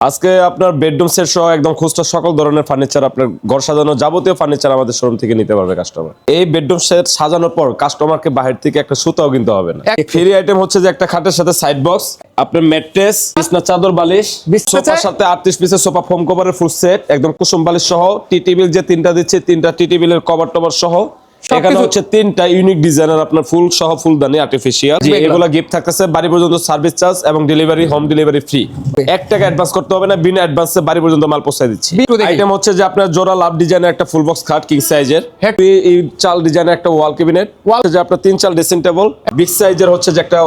আজকে আপনার bedroom set সহ একদম খুচরা সকল ধরনের ফার্নিচার আপনার ঘর সাজানো যাবতীয় ফার্নিচার আমাদের শোরুম থেকে নিতে পারবে কাস্টমার এই বেডরুম সেট সাজানোর পর কাস্টমারকে বাহির থেকে একটা সুতাও কিনতে হবে না। ফ্রি আইটেম হচ্ছে যে একটা খাটের সাথে সাইড বক্স আপনার ম্যাট্রেস বিছনা চাদর বালিশ সোফার সাথে আটত্রিশ পিসের সোফা ফোম কভারের ফুল সেট একদম কুসুম বালিশ সহ টি টেবিল যে তিনটা দিচ্ছে তিনটা টি টেবিলের কভার টভার সহ এখানে হচ্ছে তিনটা ইউনিক ডিজাইনের আপনার ফুল সহ ফুলদানি আর্টিফিশিয়াল। এগুলো গিফট থাকতেছে বাড়ি পর্যন্ত সার্ভিস চার্জ এবং ডেলিভারি হোম ডেলিভারি ফ্রি এক টাকা অ্যাডভান্স করতে হবে না বিনা অ্যাডভান্সে বাড়ি পর্যন্ত মাল পৌঁছে দিচ্ছি। আইটেম হচ্ছে যে আপনার জোড়া লাভ ডিজাইনের একটা ফুল বক্স খাট কিং সাইজের চাল ডিজাইনের একটা ওয়াল ক্যাবিনেট Wall- যে আপনার তিন চাল ড্রেসিং টেবিল বিগ সাইজের হচ্ছে যে একটা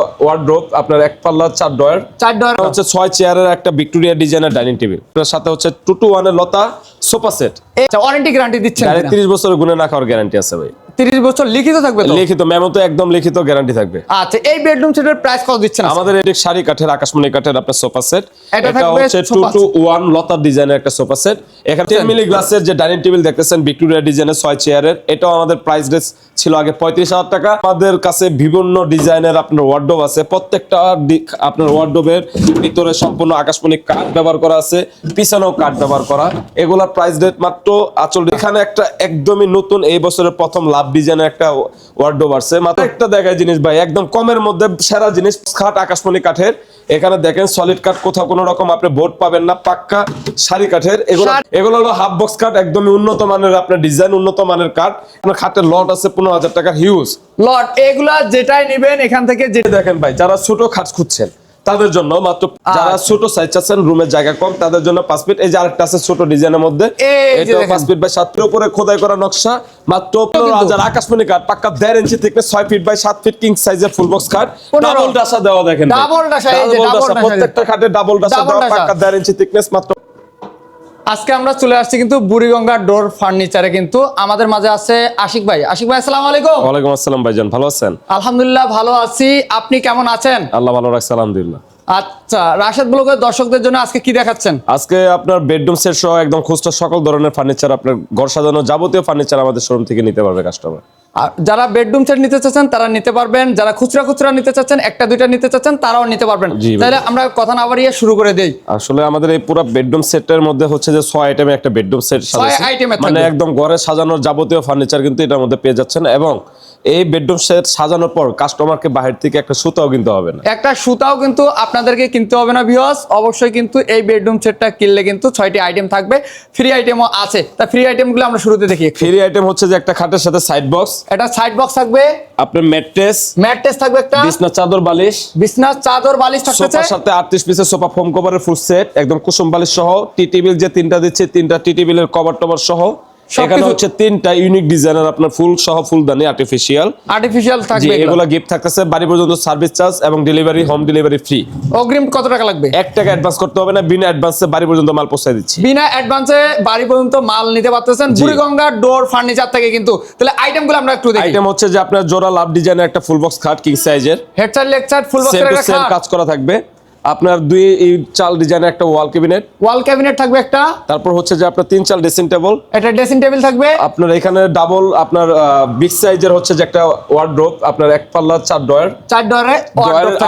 আপনার এক পাল্লা চার ডয়ার চার ডয়ার হচ্ছে ছয় চেয়ারের একটা ভিক্টোরিয়া ডিজাইনের ডাইনিং টেবিল সাথে হচ্ছে টু টু ওয়ানের লতা সোফা সেট ওয়ারেন্টি গ্যারান্টি গাড়ি তিরিশ বছরের গুণে না খাওয়ার গ্যারান্টি আছে ভাই। তিরিশ বছর লিখিত থাকবে তো? লিখিত তো একদম লিখিত গ্যারান্টি থাকবে। আচ্ছা এই বেডরুম সেটের প্রাইস কত দিচ্ছেন আমাদের এটি শাড়ি কাঠের আকাশমণি কাঠের আপনার সোফা সেট এটা হচ্ছে টু sofa টু ওয়ান লতার ডিজাইনের একটা সোফা সেট এখানে টেন মিলি গ্লাসের যে ডাইনিং টেবিল দেখতেছেন ভিক্টোরিয়া ডিজাইনের ছয় চেয়ারের এটাও আমাদের প্রাইস রেস ছিল আগে পঁয়ত্রিশ হাজার টাকা। আমাদের কাছে বিভিন্ন ডিজাইনের আপনার আছে। প্রত্যেকটা আপনার ওয়ার্ডোবের ভিতরে সম্পূর্ণ আকাশমণি কাঠ ব্যবহার করা আছে পিছনেও কাঠ ব্যবহার করা। এগুলার প্রাইস রেট মাত্র আচল এখানে একটা একদমই নতুন এই বছরের প্রথম লাভ ডিজাইনের একটা ওয়ার্ডোব মাত্র একটা দেখায় জিনিস ভাই একদম কমের মধ্যে সেরা জিনিস খাট আকাশমণি কাঠের। এখানে দেখেন সলিড কাঠ কোথাও কোনো রকম আপনি বোর্ড পাবেন না পাক্কা শাড়ি কাঠের। এগুলো এগুলো হলো হাফ বক্স কাঠ একদমই উন্নত মানের আপনার ডিজাইন উন্নত মানের কাঠ। আপনার খাটের লট আছে পনেরো হাজার টাকার হিউজ লট এগুলা যেটাই নেবেন এখান থেকে যেটা দেখেন ভাই যারা ছোট খাট খুঁজছেন তাদের জন্য মাত্র যারা আচ্ছা। ছোট সাইজ চাচ্ছেন রুমের জায়গা কম তাদের জন্য পাঁচ ফিট এই যে আরেকটা আছে ছোট ডিজাইনের মধ্যে। এটা পাঁচ ফিট বাই সাত ফিট উপরে খোদাই করা নকশা। মাত্র পনেরো হাজার আকাশমণি কাঠ পাক্কা দেড় ইঞ্চি থেকে ছয় ফিট বাই সাত ফিট কিং সাইজের ফুল বক্স কাঠ ডাবল ডাসা দেওয়া দেখেন ডাবল ডাসা। প্রত্যেকটা খাটে ডাবল ডাসা দেওয়া। পাক্কা দেড় ইঞ্চি থিকনেস মাত্র আজকে আমরা চলে আসছি কিন্তু বুড়িগঙ্গা ডোর ফার্নিচারে কিন্তু আমাদের মাঝে আছে আশিক ভাই। আশিক ভাই আসসালামু আলাইকুম। ওয়ালাইকুম আসসালাম ভাইজান ভালো আছেন? আলহামদুলিল্লাহ ভালো আছি। আপনি কেমন আছেন? আল্লাহ ভালো রাখছে আলহামদুলিল্লাহ। আচ্ছা রাশেদ ব্লগের দর্শকদের জন্য আজকে কি দেখাচ্ছেন? আজকে আপনার বেডরুম সেট সহ একদম খুচরা সকল ধরনের ফার্নিচার আপনার ঘর সাজানো যাবতীয় ফার্নিচার আমাদের শোরুম থেকে নিতে পারবে কাস্টমার আর যারা বেডরুম সেট নিতে চাচ্ছেন তারা নিতে পারবেন। যারা খুচরা খুচরা নিতে চাচ্ছেন একটা দুইটা নিতে চাচ্ছেন তারাও নিতে পারবেন। তাহলে আমরা কথা না বাড়িয়ে শুরু করে দেই। আসলে আমাদের এই পুরো বেডরুম সেটের মধ্যে হচ্ছে যে ছয় আইটেমে একটা বেডরুম সেট এ মানে একদম ঘরে সাজানোর যাবতীয় ফার্নিচার কিন্তু এটার মধ্যে পেয়ে যাচ্ছেন এবং এই বেডরুম সেট সাজানোর পর কাস্টমারকে বাহির থেকে একটা সুতাও কিনতে হবে না। একটা সুতাও কিন্তু আপনাদেরকে কিনতে হবে না ভিউয়ার্স অবশ্যই কিন্তু এই বেডরুম সেটটা কিনলে কিন্তু ছয়টি আইটেম থাকবে। ফ্রি আইটেমও আছে। তা ফ্রি আইটেমগুলো আমরা শুরুতে দেখি ফ্রি আইটেম হচ্ছে যে একটা খাটের সাথে সাইড বক্স এটা সাইড বক্স থাকবে। আপনার ম্যাট্রেস ম্যাট্রেস থাকবে একটা। বিছনা চাদর বালিশ। বিছনা চাদর বালিশ থাকতেছে। সোফার সাথে আটত্রিশ পিসের সোফা ফোম কভারের ফুল সেট একদম কুসুম বালিশ সহ। টি টেবিল যে তিনটা দিচ্ছে তিনটা টি টেবিলের কভার টভার সহ। এখানে হচ্ছে তিনটা ইউনিক ডিজাইনের আপনার ফুল সহ ফুলদানি আর্টিফিশিয়াল আর্টিফিশিয়াল থাকবে এগুলো। গিফট থাকতেছে বাড়ি পর্যন্ত সার্ভিস চার্জ এবং ডেলিভারি হোম ডেলিভারি ফ্রি অগ্রিম কত টাকা লাগবে? টাকা অ্যাডভান্স করতে হবে না বিনা অ্যাডভান্সে বাড়ি পর্যন্ত মাল পৌঁছে দিচ্ছি। বিনা অ্যাডভান্সে বাড়ি পর্যন্ত মাল নিতে পারতেছেন। বুড়িগঙ্গা ডোর ফার্নিচার থেকে কিন্তু। তাহলে আইটেমগুলো আমরা একটু দেখি। আইটেম হচ্ছে যে আপনার জোড়া লাভ ডিজাইনের একটা ফুল বক্স খাট কিং সাইজের হেডসাইড লেগসাইড ফুল বক্সের একটা কাজ করা থাকবে। আপনার দুই চাল ডিজাইনের একটা ওয়াল ক্যাবিনেট ওয়াল ক্যাবিনেট থাকবে একটা। তারপর হচ্ছে যে আপনার তিন চাল ড্রেসিং টেবিল একটা ড্রেসিং টেবিল থাকবে। আপনার এখানে ডাবল আপনার বিগ সাইজের হচ্ছে যে একটা ওয়ার্ড্রোব আপনার এক পাল্লা চার ডয়ার চার ডয়ারে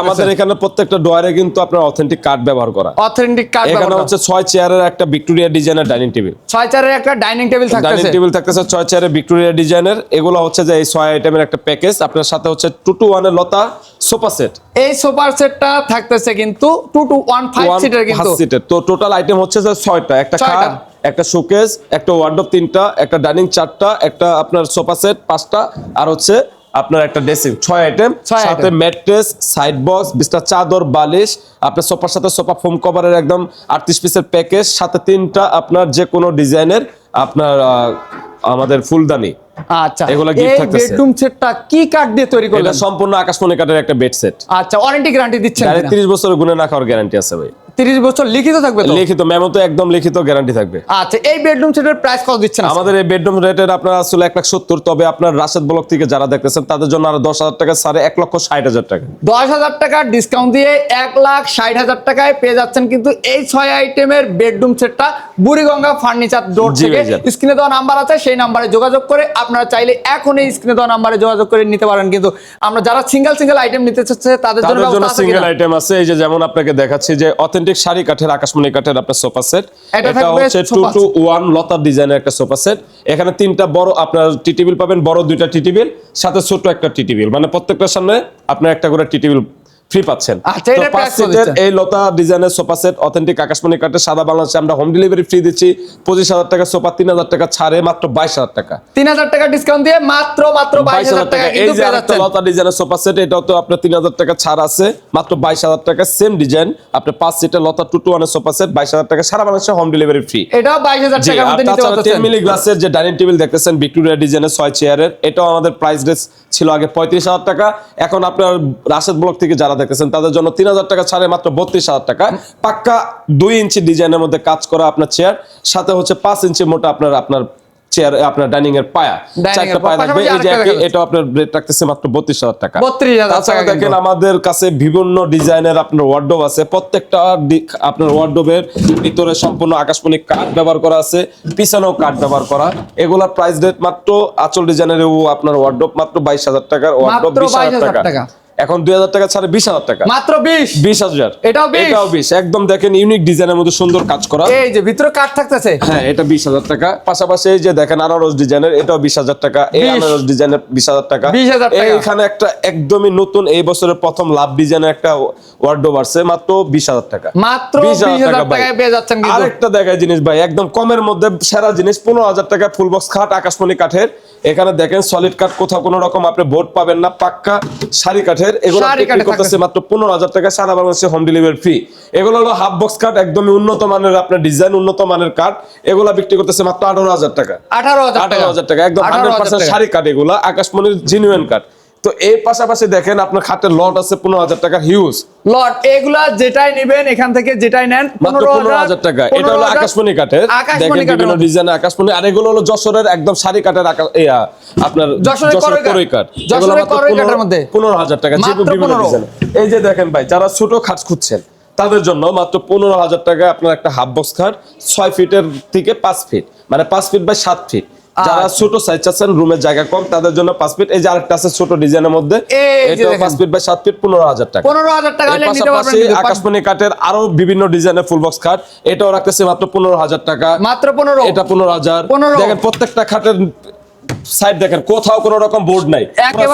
আমাদের এখানে প্রত্যেকটা ডয়ারে কিন্তু আপনার অথেন্টিক কাঠ ব্যবহার করা। অথেন্টিক কার্ড এখানে হচ্ছে ছয় চেয়ারের একটা ভিক্টোরিয়া ডিজাইনের ডাইনিং টেবিল ছয় চারের একটা ডাইনিং টেবিল ডাইনিং থাকতেছে। টেবিল থাকতেছে ছয় চেয়ারের ভিক্টোরিয়া ডিজাইনের এগুলো হচ্ছে যে এই ছয় আইটেমের একটা প্যাকেজ আপনার সাথে হচ্ছে টু টু ওয়ানের লতা সোফা সেট এই সোফার সেটটা থাকতেছে কিন্তু two two one five seater কিন্তু। সিটের তো টোটাল আইটেম হচ্ছে যে ছয়টা। একটা। খাট একটা শোকেস একটা ওয়ার্ডরোব তিনটা একটা ডাইনিং চারটা একটা আপনার সোফা সেট পাঁচটা আর হচ্ছে আপনার একটা ড্রেসিং ছয় আইটেম সাথে ম্যাট্রেস সাইড বক্স বিছনা চাদর বালিশ আপনার সোফার সাথে সোফা ফোম কভারের একদম আটত্রিশ পিসের প্যাকেজ সাথে তিনটা আপনার যে কোনো ডিজাইনের আপনার আমাদের ফুলদানি। আচ্ছা এগুলা gift এই বেডরুম সেটটা কি কাঠ দিয়ে তৈরি করলেন? এটা সম্পূর্ণ আকাশমণি কাঠের একটা বেড সেট আচ্ছা ওয়ারেন্টি গ্যারান্টি দিচ্ছেন গাড়ি তিরিশ বছরের গুণে না খাওয়ার গ্যারান্টি আছে ভাই। তিরিশ বছর লিখিত থাকবে তো? লিখিত মেমো তো একদম লিখিত গ্যারান্টি থাকবে। আচ্ছা এই বেডরুম সেটের প্রাইস কত দিচ্ছেন আমাদের এই বেডরুম রেটের আপনার আসলে এক লাখ সত্তর তবে আপনার রাশেদ ব্লক থেকে যারা দেখতেছেন তাদের জন্য আরও দশ হাজার টাকা সাড়ে এক লক্ষ ষাট হাজার টাকা। দশ হাজার টাকার ডিসকাউন্ট দিয়ে এক লাখ ষাট হাজার টাকায় পেয়ে যাচ্ছেন কিন্তু এই ছয় আইটেমের বেডরুম সেটটা বুড়িগঙ্গা ফার্নিচার ডোর থেকে স্ক্রিনে দেওয়া নাম্বার আছে সেই নাম্বারে যোগাযোগ করে আপনারা চাইলে এখন এই স্ক্রিনে দেওয়া নাম্বারে যোগাযোগ করে নিতে পারেন। কিন্তু আমরা যারা সিঙ্গেল সিঙ্গেল আইটেম নিতে চাচ্ছে তাদের জন্য সিঙ্গেল আইটেম আছে এই যে যেমন আপনাকে দেখাচ্ছি যে অথেন্টিক শাড়ি কাঠের আকাশমণি কাঠের আপনার সোফা সেট এটা এটা হচ্ছে টু টু ওয়ান লতার ডিজাইনের একটা সোফা সেট এখানে তিনটা বড় আপনার টি টেবিল পাবেন বড় দুইটা টি টেবিল সাথে ছোট একটা টি টেবিল। মানে প্রত্যেকটার সামনে আপনার একটা করে টি টেবিল ফ্রি পাচ্ছেন। আচ্ছা, এটার তো পাঁচ সিটের এই লতা ডিজাইনের সোফা সেট অথেন্টিক আকাশমণি কাঠের সাদা বাংলাদেশে আমরা হোম ডেলিভারি ফ্রি দিচ্ছি। পঁচিশ হাজার টাকা সোফা তিন হাজার টাকা ছাড়ে মাত্র বাইশ হাজার টাকা। তিন হাজার টাকা ডিসকাউন্ট দিয়ে মাত্র মাত্র বাইশ হাজার টাকা এই যে আরেকটা লতা ডিজাইনের সোফা সেট এটাও তো আপনার তিন হাজার টাকা ছাড় আছে মাত্র বাইশ হাজার টাকা সেম ডিজাইন আপনার পাঁচ সিটের লতা টু টু ওয়ানের সোফা সেট বাইশ হাজার টাকা সারা বাংলাদেশে হোম ডেলিভারি ফ্রি এটাও বাইশ হাজার তাছাড়া টেন মিলি গ্লাসের যে ডাইনিং টেবিল দেখতেছেন ভিক্টোরিয়া ডিজাইনের ছয় চেয়ারের এটাও আমাদের প্রাইস রেস ছিল আগে পঁয়ত্রিশ হাজার টাকা। এখন আপনার রাশেদ ব্লক থেকে যারা দেখতেছেন তাদের জন্য তিন হাজার টাকা ছাড়ে মাত্র বত্রিশ হাজার টাকা। পাক্কা দুই ইঞ্চি ডিজাইনের মধ্যে কাজ করা আপনার চেয়ার সাথে হচ্ছে পাঁচ ইঞ্চি মোটা আপনার আপনার চেয়ার আপনার ডাইনিং এর পায়া। চারটা পায়া থাকবে এই যে আরেকটা একে- দেখা এটা আপনার রেট রাখতেছে মাত্র বত্রিশ হাজার টাকা। তাছাড়া দেখেন আমাদের কাছে বিভিন্ন ডিজাইনের আপনার ওয়ার্ডরোব আছে। প্রত্যেকটা আপনার ওয়ার্ডরোবের ভিতরে সম্পূর্ণ আকাশমণি কাঠ ব্যবহার করা আছে পিছনেও কাঠ ব্যবহার করা। এগুলার প্রাইস রেট মাত্র আচল ডিজাইনের ও আপনার ওয়ার্ডরোব মাত্র বাইশ হাজার টাকার ওয়ার্ডরোব মাত্র বিশ হাজার 22,000 টাকা। টাকা। এখন দুই হাজার টাকা ছাড়ে বিশ হাজার টাকা। মাত্র বিশ? বিশ হাজার। এটাও এটাও বিশ। একদম দেখেন ইউনিক ডিজাইনের মধ্যে সুন্দর কাজ করা। এই যে ভিতরে কাঠ থাকতেছে? হ্যাঁ এটা বিশ হাজার টাকা। পাশাপাশি এই যে দেখেন আনারস ডিজাইনের এটাও বিশ হাজার টাকা। এই আনারস ডিজাইনের বিশ হাজার টাকা। 20,000 টাকা। এইখানে একটা একদমই নতুন এই বছরের প্রথম লাভ ডিজাইনের একটা ওয়ার্ডরোব আসছে মাত্র বিশ হাজার টাকা। মাত্র বিশ হাজার পেয়ে যাচ্ছেন আরেকটা দেখায় জিনিস ভাই একদম কমের মধ্যে সেরা জিনিস পনেরো হাজার টাকা ফুল বক্স খাট আকাশমণি কাঠের। এখানে দেখেন সলিড কাঠ কোথাও কোনো রকম আপনি বোর্ড পাবেন না পাক্কা শাড়ি কাঠের। এগুলো শাড়ি বিক্রি করতেছে মাত্র পনেরো হাজার টাকা সারা বাংলাদেশে হোম ডেলিভারি ফ্রি এগুলো হলো হাফ বক্স কাঠ একদমই উন্নত মানের আপনার ডিজাইন উন্নত মানের কাঠ এগুলা বিক্রি করতেছে মাত্র আঠারো হাজার টাকা। আঠারো হাজার টাকা। একদম 18,000 হান্ড্রেড পার্সেন্ট। শাড়ি কাঠ এগুলা আকাশমণির জিনুয়েন কাঠ তো এর পাশাপাশি দেখেন আপনার খাটের লট আছে পনেরো হাজার টাকার হিউজ লট এগুলা যেটাই নেবেন এখান থেকে যেটাই নেন মাত্র পনেরো হাজার টাকা। এটা হলো আকাশমণি কাঠের। দেখেন বিভিন্ন। ডিজাইন আকাশমণি। আর এগুলো হলো যশোরের একদম শাড়ি কাঠের আপনার যশোরের করই কাঠ। পনেরো- হাজার টাকা যে বিভিন্ন ডিজাইন এই যে দেখেন ভাই যারা ছোট খাট খুঁজছেন তাদের জন্য মাত্র পনেরো হাজার টাকা আপনার একটা হাফ বক্স খাট ছয় ফিটের থেকে পাঁচ ফিট মানে পাঁচ ফিট বাই সাত ফিট যারা। ছোট সাইজ চাচ্ছেন রুমের জায়গা কম তাদের জন্য পাঁচ ফিট এই যে আরেকটা আছে ছোট ডিজাইনের মধ্যে। পাঁচ ফিট বা সাত ফিট পনেরো হাজার টাকা পনেরো হাজার টাকা পাশাপাশি। আকাশমণি কাঠের আরও বিভিন্ন ডিজাইনের ফুল বক্স খাট এটাও রাখতেছে মাত্র পনেরো হাজার টাকা মাত্র পনেরো এটা পনেরো হাজার 15 দেখেন প্রত্যেকটা খাটের সাইড দেখেন কোথাও কোনো রকম বোর্ড নাই।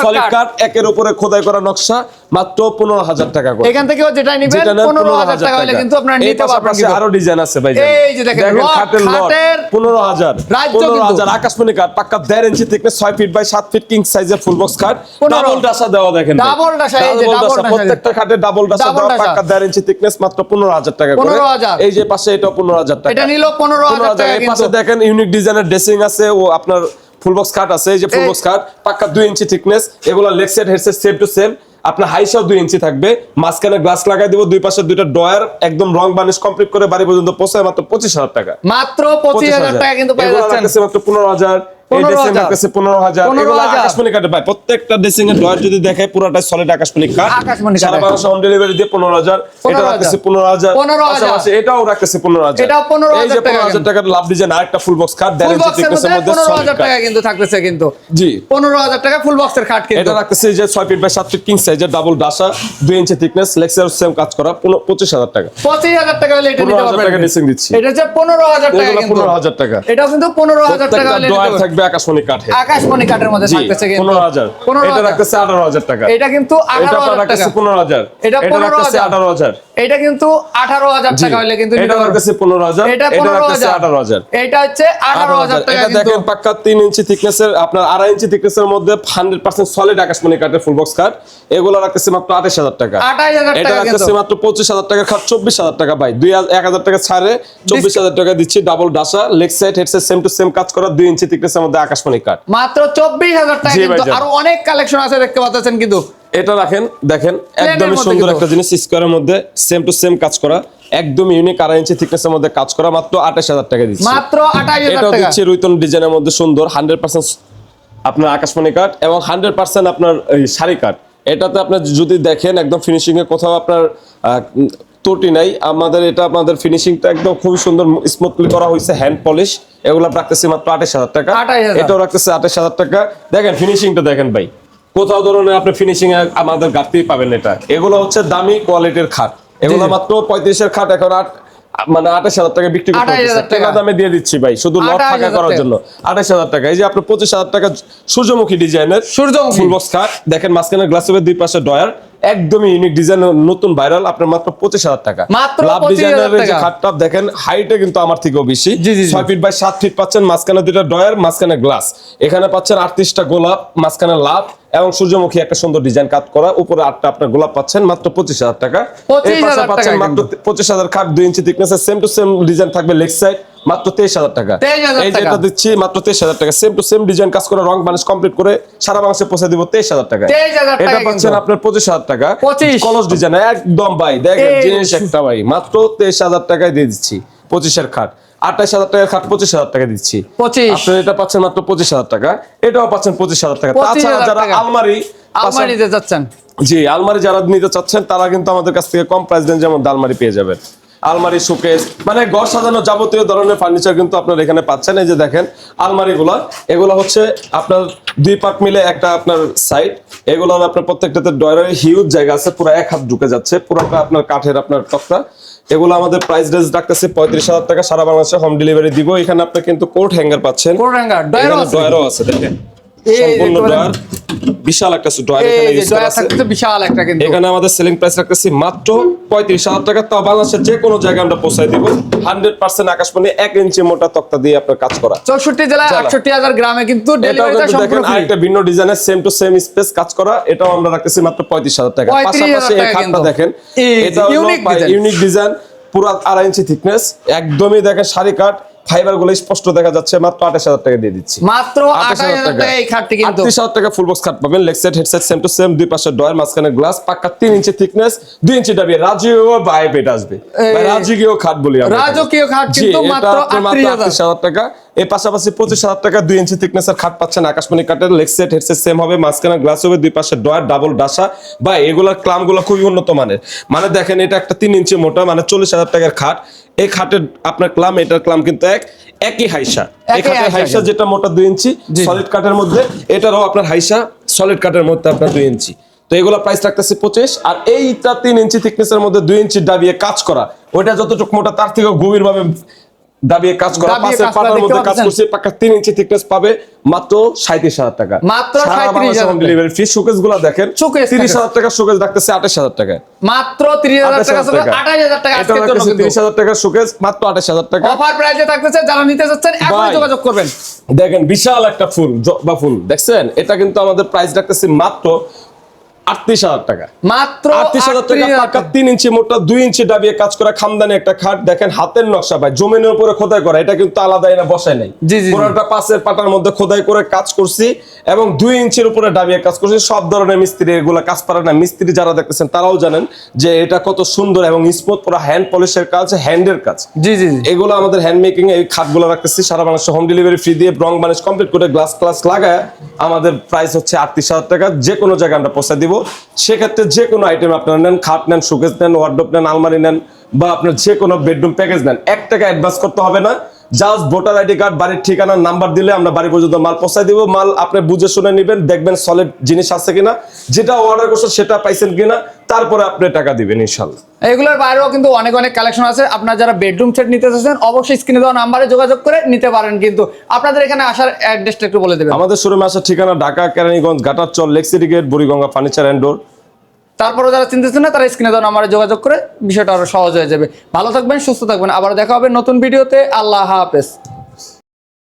সলিড কাঠ। কাঠ একের উপরে খোদাই করা নকশা মাত্র পনেরো হাজার টাকা করে। এখান নিবেন যেটা নেন পনেরো হাজার টাকা হলে কিন্তু আপনারা নিতে পারবেন আরও ডিজাইন আছে ভাই এই যে দেখেন, খাটের লট পনেরো হাজার। রাজ্য পনেরো। হাজার আকাশমণি কাঠ পাক্কা দেড় ইঞ্চি থেকে ছয় ফিট বাই সাত ফিট কিং সাইজের ফুল বক্স 15 ডাবল ডাসা দেওয়া দেখেন। Double ডাসা, এই যে double ডাসা। প্রত্যেকটা খাটে ডাবল ডাসা দেওয়া। পাক্কা দেড় ইঞ্চি thickness মাত্র পনেরো হাজার টাকা করে। 15,000 এই যে পাশে এটা পনেরো হাজার টাকা। এটা নিল পনেরো হাজার টাকা এই পাশে দেখেন ইউনিক ডিজাইনের ড্রেসিং আছে ও আপনার ফুল বক্স খাট আছে এই যে ফুল বক্স খাট পাক্কা দুই ইঞ্চি থিকনেস এগুলো leg set headset same to same আপনার হাই হাইসাও দুই ইঞ্চি থাকবে মাঝখানে গ্লাস লাগাই দিব দুই পাশে দুইটা ডয়ার একদম রং বানিশ কমপ্লিট করে বাড়ি পর্যন্ত পৌঁছায় মাত্র পঁচিশ হাজার টাকা। মাত্র পঁচিশ হাজার টাকা কিন্তু মাত্র পনেরো হাজার। এই 15,000 ড্রেসিং রাখতেছে পনেরো হাজার। 15,000 এগুলো আকাশমণি কাঠে ভাই প্রত্যেকটা ড্রেসিং এর ডয়ার যদি দেখে পুরোটা সলিড আকাশমণি কাঠ। আকাশমণি সারা কাঠের। হোম ডেলিভারি দিয়ে পনেরো হাজার। এটা রাখতেছে পনেরো হাজার। 15,000 পাশাপাশি এটাও রাখতেছে পনেরো হাজার। এটাও 15,000 টাকা পনেরো হাজার টাকার লাভ ডিজাইন আরেকটা ফুল বক্স বক্সের মধ্যে মধ্যে পনেরো solid হাজার কাঠ। টাকা কিন্তু থাকতেছে কিন্তু। জি। পনেরো হাজার টাকা ফুল বক্সের খাট কিন্তু। এটা রাখতেছে যে ছয় ফিট বাই সাত ফিট কিং সাইজের ডাবল ডাসা দুই ইঞ্চি থিকনেস লেক্সার সেম কাজ করা টাকা। টাকা হলে এটা পনেরো নিতে হাজার পারবেন। টাকা এটা কিন্তু। পনেরো হাজার টাকা। এটাও কিন্তু পনেরো হাজার টাকা হলে নিতে থাকবে আকাশমণি কাঠে। আকাশমণি কাঠের মধ্যে থাকতেছে কিন্তু পনেরো হাজার। পনেরো এটা রাখতেছে আঠারো হাজার টাকা। এটা কিন্তু এটা আঠারো আপনার হাজার টাকা। রাখতেছে পনেরো হাজার। এটা এটা 15,000 রাখতেছে আঠারো হাজার। এটা কিন্তু আঠারো হাজার টাকা হলে কিন্তু এটা পনেরো হাজার এটা এটা পনেরো হাজার। আঠারো হাজার। এটা হচ্ছে আঠারো হাজার টাকা দেখেন পাক্কা তিন ইঞ্চি থিকনেসের আপনার আড়াই ইঞ্চি থিকনেসের মধ্যে হান্ড্রেড পার্সেন্ট সলিড আকাশমণি কাঠের ফুল বক্স কাঠ এগুলো রাখতেছে মাত্র আঠাশ হাজার টাকা। 28,000 এটা রাখতেছে মাত্র পঁচিশ হাজার টাকা খাট চব্বিশ হাজার টাকা ভাই। দুই এক হাজার টাকা ছাড়ে চব্বিশ হাজার টাকা দিচ্ছি double ডাসা leg side same to same কাজ করা দুই ইঞ্চি থিকনেসের মধ্যে আকাশমণি কাঠ। মাত্র চব্বিশ হাজার টাকা কিন্তু। আরও অনেক কালেকশন আছে দেখতে পাচ্ছেন কিন্তু। এটা রাখেন দেখেন একদমই সুন্দর একটা জিনিস স্কোয়ারের মধ্যে সেম টু সেম কাজ করা একদম ইউনিক আড়াই ইঞ্চি থিকনেসের মধ্যে কাজ করা মাত্র আঠাশ হাজার টাকা দিচ্ছি। মাত্র আঠাশ টাকা। দিচ্ছি রুইতন ডিজাইনের মধ্যে সুন্দর হান্ড্রেড পার্সেন্ট আপনার আকাশমণি কাঠ এবং হান্ড্রেড পার্সেন্ট আপনার এই শাড়ি কাঠ এটাতে আপনার যদি দেখেন একদম ফিনিশিং এ কোথাও আপনার ত্রুটি নাই। আমাদের এটা আমাদের ফিনিশিংটা একদম খুবই সুন্দর স্মুথলি করা হয়েছে হ্যান্ড পলিশ এগুলো রাখতেছি মাত্র আঠাশ হাজার টাকা। 28,000 এটাও রাখতেছে আঠাশ হাজার টাকা। দেখেন ফিনিশিংটা দেখেন ভাই। কোথাও ধরনের আপনি ফিনিশিং আমাদের ঘাটতি পাবেন এটা। এগুলো হচ্ছে দামি কোয়ালিটির খাট। এগুলো মাত্র পঁয়ত্রিশের খাট এখন আট মানে আঠাশ হাজার টাকা বিক্রি করতে 28,000 টাকা। দামে দিয়ে দিচ্ছি ভাই শুধু লট 28,000 ফাঁকা করার জন্য। আঠাশ হাজার টাকা। এই যে আপনার পঁচিশ হাজার টাকা সূর্যমুখী ডিজাইনের সূর্যমুখী। ফুল বক্স খাট। দেখেন মাঝখানে গ্লাসের দুই পাশে ডয়ার একদমই ইউনিক ডিজাইন নতুন ভাইরাল আপনার মাত্র পঁচিশ হাজার টাকা। মাত্র লাভ ডিজাইনের যে টাকা। খাটটা দেখেন হাইটে কিন্তু আমার থেকেও বেশি। ছয় ফিট বাই সাত ফিট পাচ্ছেন মাঝখানে দুইটা ডয়ার মাঝখানে গ্লাস এখানে পাচ্ছেন আটত্রিশটা গোলাপ মাঝখানে লাভ এবং সূর্যমুখী একটা সুন্দর ডিজাইন কাট করা। উপরে আটটা আপনার গোলাপ পাচ্ছেন মাত্র পঁচিশ হাজার টাকা। এই 25,000 পাশে পাচ্ছেন মাত্র পঁচিশ হাজার খাট দুই ইঞ্চি thickness same to same design থাকবে লেগ সাইড মাত্র তেইশ হাজার টাকা। এই। যেটা দিচ্ছি মাত্র তেইশ হাজার টাকা। সেম টু সেম ডিজাইন কাজ করে রং বানিশ কমপ্লিট করে সারা বাংলাদেশে পৌঁছে দিব তেইশ হাজার টাকা এটা পাচ্ছেন আপনার পঁচিশ হাজার টাকা। কলস ডিজাইন একদম ভাই দেখেন জিনিস একটা ভাই। মাত্র তেইশ হাজার টাকায় দিয়ে দিচ্ছি পঁচিশের খাট। আঠাশ হাজার টাকার খাট পঁচিশ হাজার টাকা দিচ্ছি। আপনার এটা পাচ্ছেন মাত্র পঁচিশ হাজার টাকা। এটাও পাচ্ছেন পঁচিশ হাজার টাকা। তাছাড়া যারা আলমারি আলমারি যাচ্ছেন। জি আলমারি যারা নিতে চাচ্ছেন তারা কিন্তু আমাদের কাছ থেকে কম প্রাইস রেঞ্জের মধ্যে আলমারি পেয়ে যাবেন। আলমারি শোকেস মানে ঘর সাজানো যাবতীয় ধরনের ফার্নিচার কিন্তু আপনারা এখানে পাচ্ছেন। এই যে দেখেন আলমারিগুলো এগুলো হচ্ছে আপনার দুই পার্ট মিলে একটা আপনার সাইড এগুলো আপনার প্রত্যেকটাতে ডয়ারের হিউজ জায়গা আছে পুরো এক হাত ঢুকে যাচ্ছে পুরোটা আপনার কাঠের আপনার টকটা এগুলো আমাদের প্রাইস রেঞ্জ রাখতেছে পঁয়ত্রিশ হাজার টাকা সারা বাংলাদেশে হোম ডেলিভারি দিব। এখানে আপনি কিন্তু কোট হ্যাঙ্গার পাচ্ছেন। কোট হ্যাঙ্গার, ডয়ারও আছে। দেখেন। সম্পূর্ণ একেবারে- বিশাল একটা ডয়ার এখানে যে use করা ডয়ার আছে। থাকতেছে বিশাল একটা কিন্তু। এখানে আমাদের সেলিং প্রাইস রাখতেছি মাত্র পঁয়ত্রিশ হাজার টাকা। তাও বাংলাদেশের যে কোনো জায়গায় আমরা পৌঁছাই দিব। হান্ড্রেড পার্সেন্ট আকাশবাণী এক ইঞ্চি মোটা তক্তা দিয়ে আপনার কাজ করা। চৌষট্টি জেলায় আটষট্টি হাজার গ্রামে কিন্তু এটাও ডেলিভারিটা কিন্তু দেখেন আরেকটা ভিন্ন ডিজাইনের সেম টু সেম স্পেস কাজ করা। এটাও আমরা রাখতেছি মাত্র পঁয়ত্রিশ হাজার টাকা। পাশাপাশি এই খাটটা দেখেন। এটা ইউনিক ডিজাইন পুরো আড়াই ইঞ্চি থিকনেস একদমই দেখেন শাড়ি কাট ফাইবারগুলো স্পষ্ট দেখা যাচ্ছে মাত্র আঠাশ হাজার টাকা দিয়ে দিচ্ছি। মাত্র আঠাশ হাজার টাকা। এই খাটটি কিন্তু আটত্রিশ হাজার টাকা ফুল বক্স খাট পাবেন। Leg side headset same to same দুই পাশে ডয়ার মাঝখানে গ্লাস পাক্কা তিন ইঞ্চি থিকনেস দুই ইঞ্চি ডাবিয়ে রাজকীয় বাই বেড আসবে। রাজকীয় খাট বলি আমরা রাজকীয় খাট কিন্তু মাত্র আপনার 38,000 38,000 হাজার। টাকা। এর পাশাপাশি পঁচিশ হাজার টাকা দুই ইঞ্চি থিকনেসের খাট পাচ্ছেন আকাশমণি কাঠের। লেগ সেট হেডসেট সেম হবে মাঝখানে গ্লাস হবে দুই পাশে ডয়ার ডাবল ডাসা বা এগুলার ক্লামগুলো খুবই উন্নত মানের। মানে দেখেন এটা একটা তিন ইঞ্চি মোটা মানে চল্লিশ হাজার টাকার খাট। এই খাটের আপনার ক্লাম এটার ক্লাম কিন্তু এক একই হাইসা। এই খাটের হাইসা যেটা মোটা দুই ইঞ্চি সলিড কাঠের মধ্যে এটারও আপনার হাইসা সলিড কাঠের মধ্যে আপনার দুই ইঞ্চি। তো এগুলো প্রাইস রাখতেছে পঁচিশ আর এইটা তিন ইঞ্চি থিকনেসের মধ্যে দুই ইঞ্চি ডাবিয়ে কাজ করা ওইটা যতটুকু মোটা তার থেকে গভীর ভাবে দাবিয়ে কাজ করা পাতার মধ্যে কাজ করছে পাকা ইঞ্চি থিকনেস পাবে মাত্র সাঁত্রিশ হাজার টাকা। মাত্র 37,000 টাকা। ডেলিভারি ফি শোকেসগুলো দেখেন Showcase তিরিশ টাকা। হাজার টাকা শোকেস রাখতেছে আঠাশ হাজার টাকা মাত্র তিরিশ হাজার টাকা ছিল আঠাশ হাজার টাকা আজকের জন্য শোকেস মাত্র আঠাশ হাজার টাকা। অফার প্রাইসে থাকতেছে যারা নিতে এখনই যোগাযোগ করবেন। দেখেন বিশাল একটা ফুল বা ফুল দেখছেন? এটা কিন্তু আমাদের প্রাইস রাখতেছি মাত্র আটত্রিশ হাজার টাকা। মাত্র আটত্রিশ হাজার টাকা পাকা তিন ইঞ্চি মোটা দুই ইঞ্চি ডাবিয়ে কাজ করা খামদানি একটা খাট। দেখেন হাতের নকশা ভাই জমিনের উপরে খোদাই করা এটা কিন্তু আলাদা বসায় নাই। পুরোটা পাশের পাটার মধ্যে খোদাই করে কাজ করছি এবং দুই ইঞ্চির উপরে ডাবিয়ে কাজ করছি। সব ধরনের মিস্ত্রি এগুলো কাজ পারে না। মিস্ত্রি যারা দেখতেছেন তারাও জানেন যে এটা কত সুন্দর এবং স্মুথ পুরো হ্যান্ড পলিশের কাজ হ্যান্ডের কাজ। জি জি জি। এগুলো আমাদের হ্যান্ড মেকিং এই খাটগুলো রাখতেছি। সারা বাংলাদেশে হোম ডেলিভারি ফ্রি দিয়ে রং বানিশ কমপ্লিট করে গ্লাস ক্লাস লাগায় আমাদের প্রাইস হচ্ছে আটত্রিশ হাজার টাকা। যে কোনো জায়গায় আমরা পৌঁছে দিব। সেক্ষেত্রে যে কোনো আইটেম আপনারা নেন, খাট নেন, শোকেস নেন ওয়ার্ডোপ নেন, আলমারি নেন বা আপনার যে কোনো বেডরুম প্যাকেজ নেন, এক টাকা অ্যাডভান্স করতে হবে না। জাস্ট ভোটার আইডি কার্ড বাড়ির ঠিকানার নাম্বার দিলে আমরা বাড়ি পর্যন্ত মাল পৌঁছায় দিব। মাল আপনি বুঝে শুনে নেবেন দেখবেন সলিড জিনিস আছে কিনা। যেটা অর্ডার করছেন সেটা পাইছেন কিনা তারপরে আপনি টাকা দিবেন ইনশাল্লাহ এগুলোর বাইরেও কিন্তু অনেক অনেক কালেকশন আছে। আপনারা যারা বেডরুম সেট নিতে চাচ্ছেন অবশ্যই স্ক্রিনে দেওয়া নাম্বারে যোগাযোগ করে নিতে পারেন কিন্তু। আপনাদের এখানে আসার অ্যাড্রেসটা একটু বলে দেবেন। আমাদের শোরুমে আসার ঠিকানা Dhaka Keraniganj Ghatarchar lake city gate Buriganga furniture and door তারপরে যারা চিনতেছেন না, তারা স্ক্রিনে দেওয়া আমার যোগাযোগ করে, বিষয়টা আরও সহজ হয়ে যাবে। ভালো থাকবেন, সুস্থ থাকবেন। আবার দেখা হবে নতুন ভিডিওতে। আল্লাহ হাফেজ।